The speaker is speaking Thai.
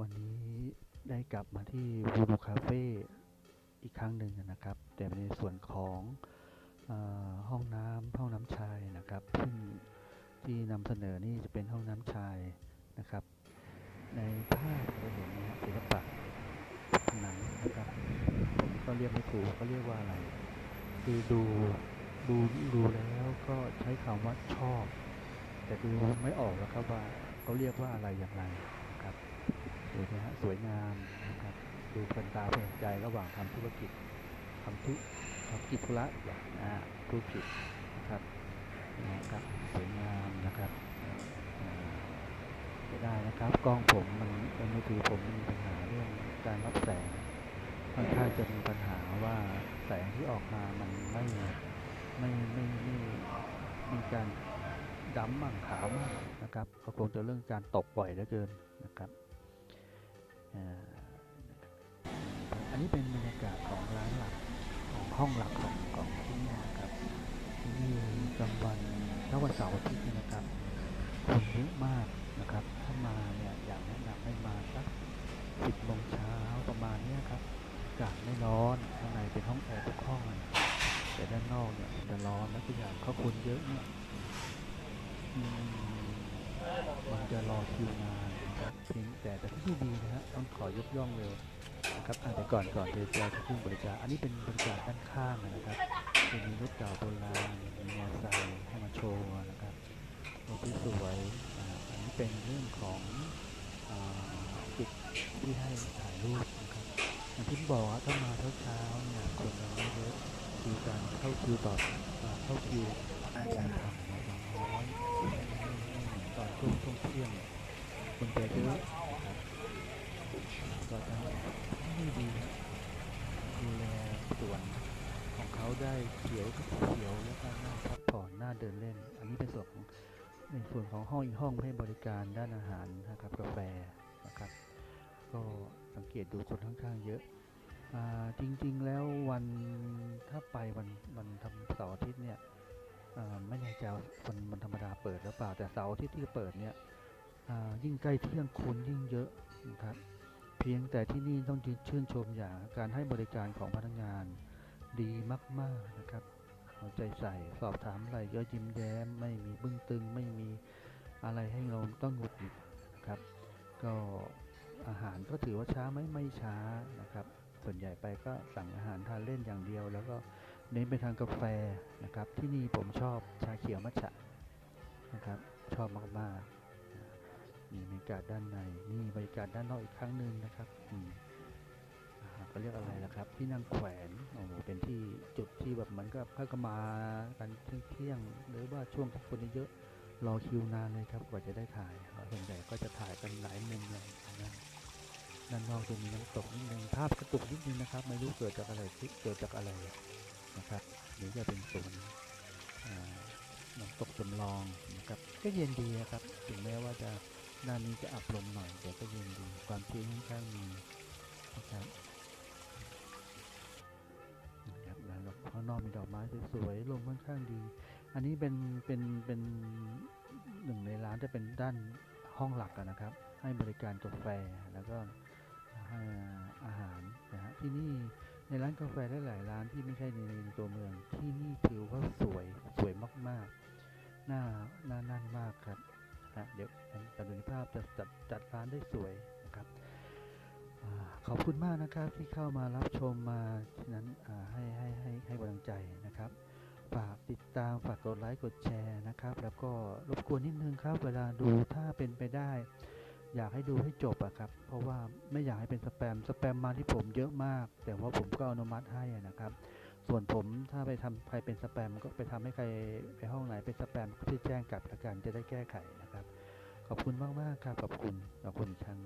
วันนี้ได้กลับมาที่วูดูคาเฟ่อีกครั้งหนึ่งนะครับ แต่ในส่วนของอห้องน้ำห้องน้ำชายนะครับซึ่งที่นำเสนอนี่จะเป็นห้องน้ำชายนะครับ ในภาพเราเห็นนะศิลปะผนังนะครับผมก็เรียกไม่ถูกเขาเรียกว่าอะไร คือดูดูดูแล้วก็ใช้คำว่าชอบ แต่ดูไม่ออกแล้วครับว่าเขาเรียกว่าอะไรอย่างไรครับูนะฮะสวยงามนะครับดูเพลินตาเพลินใจระหว่างทำธุรกิจทำธุทำกิจธุระอย่างอ่าธุรกิจนะครับนะครับสวยงามนะครับไม่ได้นะครับกล้องผมมันมันมือถือผมมีปัญหาเรื่องการรับแสงค่อนข้างจะมีปัญหาว่าแสงที่ออกมามันไม่ไม่ไม่ไม่มีการดำมั่งขาวมั่งนะครับก็คงจะเรื่องการตกบ่อยเหลือเกินนะครับ อันนี้เป็นบรรยากาศของร้านหลักของห้องหลักของของที่นี่ครับที่นี่กลางวันถ้าวันเสาร์อาทิตย์นะครับคนเยอะมากนะครับ ถ้ามาเนี่ยอยากแนะนำให้มาสักสิบโมงเช้าประมาณนี้ครับอากาศไม่ร้อนข้างในเป็นห้องแอร์ทุกห้องเลยแต่ด้านนอกเนี่ยจะร้อนแล้วก็อย่างเขาคนเยอะเนี่ยมันจะรอคิวนาน เพียงแต่แต่ที่นี่ดีนะฮะต้องขอยกย่องเลยนะครับอะแต่ก่อนก่อนจะจะขึ้นบริการอันนี้เป็นบริการด้านข้างนะครับจะมีรถเก่าโบราณมีมอเตอร์ไซค์ให้มาโชว์นะครับรถที่สวยอันนี้เป็นเรื่องของจุดที่ให้ถ่ายรูปนะครับอย่างที่บอกว่าถ้ามาเช้าๆเนี่ยคนยังไม่เยอะคือการเข้าคิวต่อเข้าคิวการทำเนี่ยอย่างน้อยไม่อนตอนช่วงช่วงเที่ยง เนี่ยคนจะเยอะก็จะไม่ดีดูแลส่วนของเขาได้เขียวก็เขียวแล้วก็หน่าพักผ่อนหน่าเดินเล่น อันนี้เป็นส่วนของในส่วนของห้องอีกห้องให้บริการด้านอาหารนะครับกาแฟนะครับก็สังเกตดูคนค่อนข้างเยอะอจริงๆแล้ววันถ้าไปวันวันทำเสาร์อาทิตย์เนี่ยไม่แน่ใจวันวันธรรมดาเปิดหรือเปล่าแต่เสาร์อาทิตย์ที่เปิดเนี่ย ยิ่งใกล้เที่ยงคนยิ่งเยอะนะครับ เพียงแต่ที่นี่ต้องชื่นชมอย่างการให้บริการของพนักงานดีมาก ๆนะครับเอาใจใส่สอบถามอะไรก็ยิ้มแย้มไม่มีบึ้งตึงไม่มีอะไรให้เราต้องหงุดหงิดนะครับ ก็อาหารก็ถือว่าช้าไหมไม่ช้านะครับ ส่วนใหญ่ไปก็สั่งอาหารทานเล่นอย่างเดียว แล้วก็เน้นไปทางกาแฟนะครับ ที่นี่ผมชอบชาเขียวมัทฉะนะครับ ชอบมากๆ นี่บรรยากาศด้านในนี่บรรยากาศด้านนอกอีกครั้งหนึ่งนะครับอืมอ่าเขาเรียกอะไรล่ะครับ ที่นั่งแขวนโอ้โหเป็นที่จุดที่แบบเหมือนกับเขาก็มากันเที่ยงหรือว่าช่วงที่คนเยอะรอคิวนานเลยครับกว่าจะได้ถ่ายส่วนใหญ่ก็จะถ่ายกันหลายมุมเลยนะด้านนอกจะมีน้ำตกนิดนึงภาพกระตุกนิดนึงนะครับ ไม่รู้เกิดจากอะไรที่เกิดจากอะไรนะครับหรือจะเป็นสวนน้ำตกจำลองนะครับก็เย็นดีครับ ถึงแม้ว่าจะ ด้านนี้จะอับลมหน่อยแต่ก็เย็นดีความชื้นค่อนข้างมีนะครับนะครับแล้วข้างนอกมีดอกไม้สวยๆลมค่อนข้างดี อันนี้เป็นเป็นเป็นหนึ่งในร้านจะเป็นด้านห้องหลักนะครับ ให้บริการกาแฟแล้วก็อาหารนะฮะที่นี่ในร้านกาแฟหลายๆร้านที่ไม่ใช่ในในตัวเมืองที่นี่ถือว่าสวยสวยมากๆน่าน่านั่นมากครับ นะเดี๋ยวแต่ดูในภาพจะจัดจัดร้านได้สวยนะครับอขอบคุณมากนะครับที่เข้ามารับชมมาฉะนั้นให้ให้ให้ให้กำลังใจนะครับฝากติดตามฝากกดไลค์กดแชร์นะครับ แล้วก็รบกวนนิดนึงครับ เวลาดูถ้าเป็นไปได้ อยากให้ดูให้จบอะครับ เพราะว่าไม่อยากให้เป็นสแปมสแปมมาที่ผมเยอะมาก แต่ว่าผมก็อนุมัติให้นะครับ ส่วนผมถ้าไปทำใครเป็นสแปมก็ไปทำให้ใครไปห้องไหนเป็นสแปมก็ที่แจ้งกลับละกันจะได้แก้ไขนะครับ ขอบคุณมากมากครับขอบคุณขอบคุณชั้ง